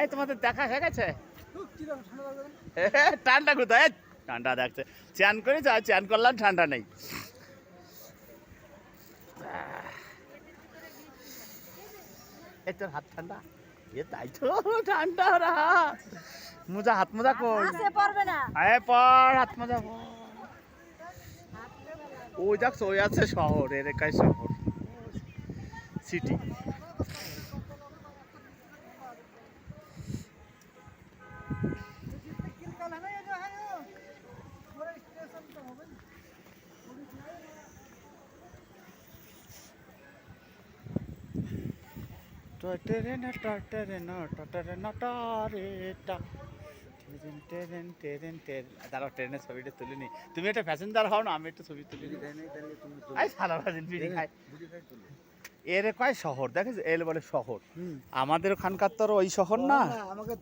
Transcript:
এই তোমাদের দেখা হয়ে গেছে? ঠান্ডা কোথায়? ঠান্ডা দেখছে। চান করে যা চান করলাম ঠান্ডা নেই। এই তোর হাত ঠান্ডা? এ তাই তো ঠান্ডা ওরা মোজা হাত মোজা কই? না। আয় পর হাত মোজা ওই দেখ ওই আছে শহর এলাকায় শহর। সিটি। টটরে না টটরে না টটরে না টরে টা। টেরেন টেরেন টেরেন টেরেন দাঁড়াও ট্রেনের ছবিটা তুলে নি তুমি একটা প্যাসেঞ্জার হও না আমি একটা ছবি তুলে নি আই সারা ভাজিন বিড়ি খাই এর কয় শহর? দেখেছ? এল বলে শহর। আমাদের ওখানকার তো আর ওই শহর না। আমাকে